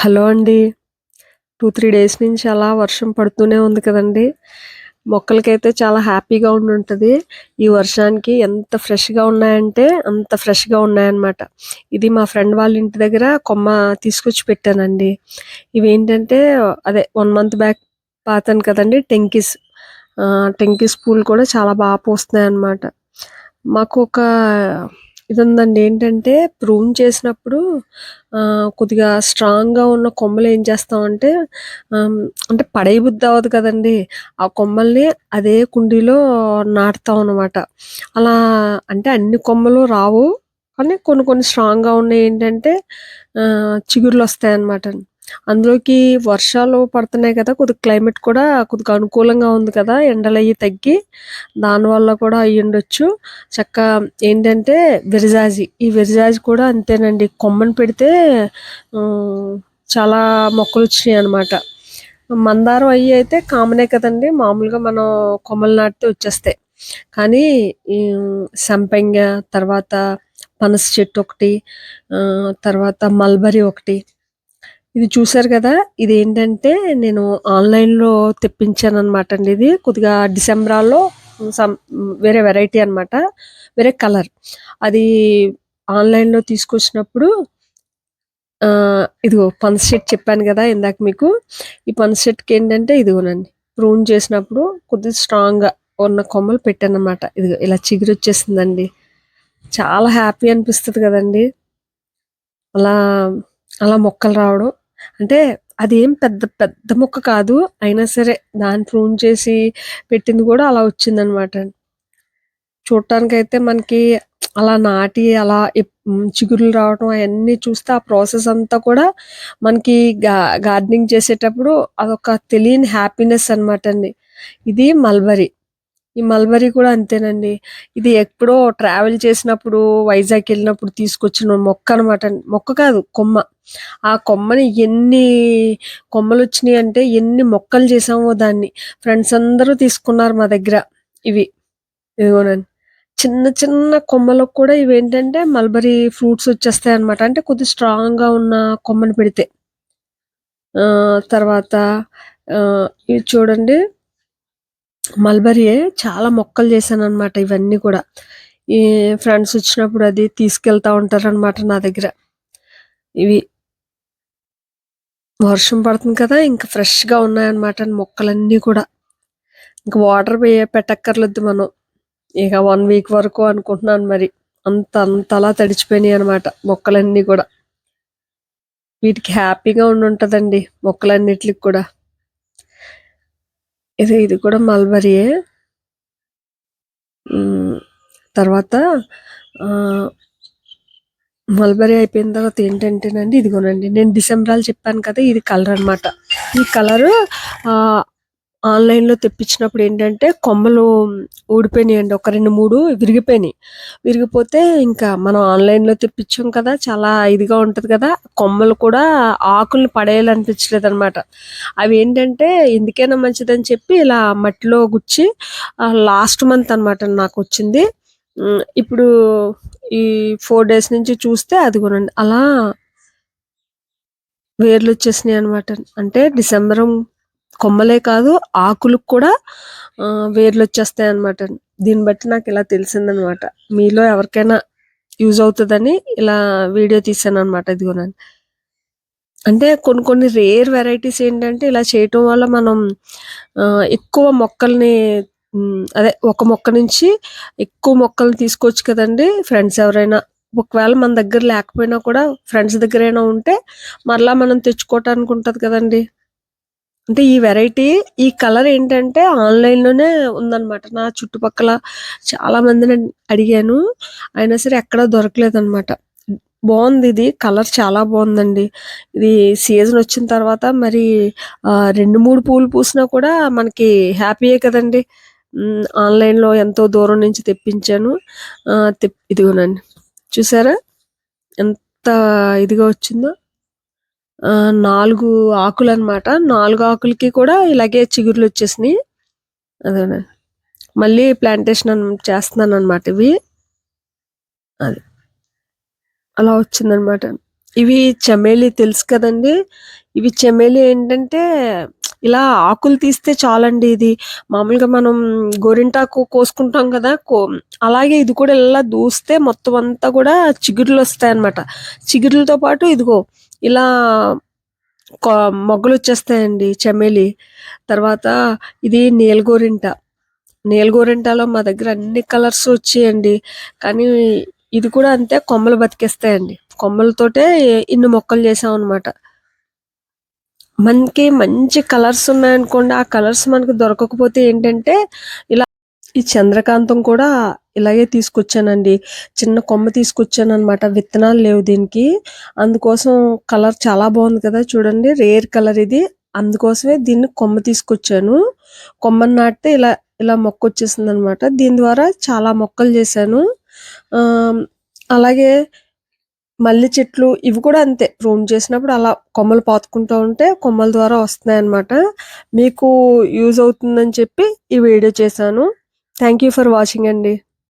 Hello అండి. 2, 3 days నుంచి అలా వర్షం పడుతూనే ఉంది కదండీ! మొక్కలకైతే చాలా హ్యాపీగా ఉండుంటది. ఈ వర్షానికి ఎంత ఫ్రెష్‌గా ఉన్నాయంటే అంత ఫ్రెష్‌గా ఉన్నాయన్నమాట. ఇది మా ఫ్రెండ్ వాళ్ళ ఇంటి దగ్గర కొమ్మ తీసుకొచ్చి పెట్టానండి. ఇవేంటంటే అదే వన్ మంత్ బ్యాక్ పాతాను కదండి టెంకిస్. టెంకీస్ టెంకిస్ పూలు కూడా చాలా బాగా పూస్తున్నాయి అన్నమాట మాకు ఒక ఇదుందండి. ఏంటంటే ప్రూన్ చేసినప్పుడు కొద్దిగా స్ట్రాంగ్‌గా ఉన్న కొమ్మలు ఏం చేస్తామంటే అంటే అంటే పడేయబుద్ధి అవ్వదు కదండి ఆ కొమ్మల్ని అదే కుండీలో నాటుతాం అనమాట. అలా అంటే అన్ని కొమ్మలు రావు. కానీ కొన్ని కొన్ని స్ట్రాంగ్‌గా ఉన్నయేంటంటే ఆహ్, చిగుర్లొస్తాయన్నమాట. అందులోకి వర్షాలు పడుతున్నాయి కదా! కొద్దిగా క్లైమేట్ కూడా కొద్దిగా అనుకూలంగా ఉంది కదా! ఎండలయ్యి తగ్గి దానివల్ల కూడా అయ్యుండొచ్చు. చక్క ఏంటంటే విరజాజి. ఈ విరజాజి కూడా అంతేనండి. కొమ్మను పెడితే చాలా మొక్కలు వచ్చినాయి అనమాట మందారం అయ్యి అయితే కామనే కదండీ! మామూలుగా మనం కొమ్మలు నాటితే వచ్చేస్తాయి. కానీ ఈ సంపెంగ, తర్వాత పనస చెట్టు ఒకటి తర్వాత మల్బరీ ఒకటి. ఇది చూసారు కదా! ఇది ఏంటంటే నేను ఆన్‌లైన్‌లో తెప్పించాను అనమాట అండి ఇది. కొద్దిగా డిసెంబరాలో సమ్ వేరే వెరైటీ అనమాట. వేరే కలర్. అది ఆన్‌లైన్‌లో తీసుకొచ్చినప్పుడు ఇదిగో పన్స్ షెట్ చెప్పాను కదా ఇందాక మీకు. ఈ పన్స్ షెట్కి ఏంటంటే ఇదిగోనండి. ప్రూన్ చేసినప్పుడు కొద్దిగా స్ట్రాంగ్‌గా ఉన్న కొమ్మలు పెట్టాననమాట. ఇదిగో ఇలా చిగురు వచ్చేసిందండి చాలా హ్యాపీ అనిపిస్తుంది కదండి అలా అలా మొక్కలు రావడం. అంటే అదేం పెద్ద పెద్ద మొక్క కాదు. అయినా సరే దాన్ని ప్రూన్ చేసి పెట్టింది కూడా అలా వచ్చిందనమాట. చూడటానికైతే మనకి అలా నాటి అలా చిగురులు రావడం అవన్నీ రావటం చూస్తే ఆ ప్రాసెస్ అంతా కూడా మనకి గా గార్డెనింగ్ చేసేటప్పుడు అదొక తెలియని హ్యాపీనెస్ అనమాట అండి. ఇది మల్బరీ. ఈ మల్బరీ కూడా అంతేనండి. ఇది ఎప్పుడో ట్రావెల్ చేసినప్పుడు వైజాగ్‌కెళ్ళినప్పుడు తీసుకొచ్చిన మొక్క అనమాట. మొక్క కాదు కొమ్మ. ఆ కొమ్మని ఎన్ని కొమ్మలొచ్చినియంటే ఎన్ని మొక్కలు చేసామో దాన్ని. ఫ్రెండ్స్ అందరూ తీసుకున్నారు మా దగ్గర ఇవి. ఇదిగోనండి. చిన్న చిన్న కొమ్మలకు కూడా ఇవేంటంటే మల్బరీ ఫ్రూట్స్ వచ్చేస్తాయన్నమాట. అంటే కొద్దిగా స్ట్రాంగ్‌గా ఉన్న కొమ్మను పెడితే. తర్వాత ఆహ్, ఇది చూడండి. మల్బరీయే చాలా మొక్కలు చేశాను అనమాట ఇవన్నీ కూడా. ఈ ఫ్రెండ్స్ వచ్చినప్పుడు అది తీసుకెళ్తా ఉంటారనమాట నా దగ్గర. ఇవి. వర్షం పడుతుంది కదా! ఇంకా ఫ్రెష్‌గా ఉన్నాయన్నమాట మొక్కలన్నీ కూడా. ఇంక వాటర్ వే పెట్టక్కర్లేదు మనం. ఇక వన్ వీక్ వరకు అనుకుంటున్నాను మరి. అంత అంతలా తడిచిపోయినియనమాట మొక్కలన్నీ కూడా. వీటికి హ్యాపీగా ఉండి ఉంటుందండి మొక్కలన్నిటికి కూడా. ఇది ఇది కూడా మల్బరీయే. తర్వాత మల్బరీ అయిపోయిన తర్వాత ఏంటంటేనండి ఇదిగోనండి. నేను డిసెంబరాలు చెప్పాను కదా! ఇది కలర్ అనమాట. ఈ కలరు ఆన్‌లైన్‌లో తెప్పించినప్పుడు ఏంటంటే కొమ్మలు ఊడిపోయినియండి. ఒక రెండు మూడు విరిగిపోయినాయి విరిగిపోతే ఇంకా మనం ఆన్‌లైన్‌లో తెప్పించాం కదా! చాలా ఇదిగా ఉంటుంది కదా! కొమ్మలు కూడా ఆకులు పడేయాలనిపించలేదు అనమాట అవి ఏంటంటే ఎందుకైనా మంచిదని చెప్పి ఇలా మట్టిలో గుచ్చి లాస్ట్ మంత్ అనమాట నాకు వచ్చింది ఇప్పుడు ఈ ఫోర్ డేస్ నుంచి చూస్తే అది కొనండి అలా వేర్లు వచ్చేసినాయి అనమాట అంటే డిసెంబరం కొమ్మలే కాదు ఆకులకు కూడా వేర్లు వచ్చేస్తాయి అనమాట దీన్ని బట్టి నాకు ఇలా తెలిసిందనమాట. మీలో ఎవరికైనా యూజ్ అవుతుందని ఇలా వీడియో తీసాను అనమాట ఇదిగోనండి. అంటే కొన్ని కొన్ని రేర్ వెరైటీస్ ఏంటంటే ఇలా చేయటం వల్ల మనం ఎక్కువ మొక్కల్ని అదే ఒక మొక్క నుంచి ఎక్కువ మొక్కల్ని తీసుకోవచ్చు కదండి ఫ్రెండ్స్ ఎవరైనా ఒకవేళ మన దగ్గర లేకపోయినా కూడా ఫ్రెండ్స్ దగ్గరైనా ఉంటే మరలా మనం తెచ్చుకోవటానికి ఉంటుంది కదండి అంటే ఈ వెరైటీ ఈ కలర్ ఏంటంటే ఆన్‌లైన్‌లోనే ఉందన్నమాట నా చుట్టుపక్కల చాలా మందిని అడిగాను. అయినా సరే ఎక్కడా దొరకలేదనమాట. బావుందిది. కలర్ చాలా బాగుందండి ఇది సీజన్ వచ్చిన తర్వాత మరి రెండు మూడు పూలు పూసినా కూడా మనకి హ్యాపీయే కదండీ! ఆన్‌లైన్‌లో ఎంతో దూరం నుంచి తెప్పించాను. తెప్ ఇదిగోనండి. చూసారా? ఎంత ఇదిగా వచ్చిందో. నాలుగు ఆకులు అనమాట నాలుగు ఆకులకి కూడా ఇలాగే చిగుర్లొచ్చేసినియి. అదే మళ్ళీ ప్లాంటేషన్ చేస్తున్నాను అనమాట ఇవి. అది. అలా వచ్చిందనమాట. ఇవి చమేలి తెలుసు కదండీ! ఇవి చమేలి ఏంటంటే ఇలా ఆకులు తీస్తే చాలండి ఇది. మామూలుగా మనం గోరింటాకు కోసుకుంటాం కదా! కో అలాగే ఇది కూడా ఇలా దూస్తే మొత్తం అంతా కూడా చిగుర్లొస్తాయన్నమాట. చిగురులతో పాటు ఇదిగో ఇలా కొ మొగ్గలొచ్చేస్తాయండి చెమెలి తర్వాత ఇది నీలగోరింట. నీలగోరింటలో మా దగ్గర అన్ని కలర్స్ వచ్చాయండి. కానీ ఇది కూడా అంతే కొమ్మలు బతికేస్తాయండి. కొమ్మలతోటే ఇన్ని మొక్కలు చేసామన్నమాట. మనకి మంచి కలర్స్ ఉన్నాయనుకోండి. ఆ కలర్స్ మనకు దొరకకపోతే ఏంటంటే ఇలా ఈ చంద్రకాంతం కూడా ఇలాగే తీసుకొచ్చానండి. చిన్న కొమ్మ తీసుకొచ్చాను అనమాట విత్తనాలు లేవు దీనికి. అందుకోసం కలర్ చాలా బాగుంది కదా! చూడండి రేర్ కలర్ ఇది. అందుకోసమే దీన్ని కొమ్మ తీసుకొచ్చాను. కొమ్మని నాటితే ఇలా ఇలా మొక్క వచ్చేసింది అనమాట దీని ద్వారా చాలా మొక్కలు చేశాను. అలాగే మల్లె చెట్లు ఇవి కూడా అంతే. ప్రూన్ చేసినప్పుడు అలా కొమ్మలు పాతుకుంటూ ఉంటే కొమ్మల ద్వారా వస్తున్నాయి అనమాట మీకు యూజ్ అవుతుందని చెప్పి ఈ వీడియో చేశాను. థ్యాంక్ యూ ఫర్ వాచింగ్ అండి.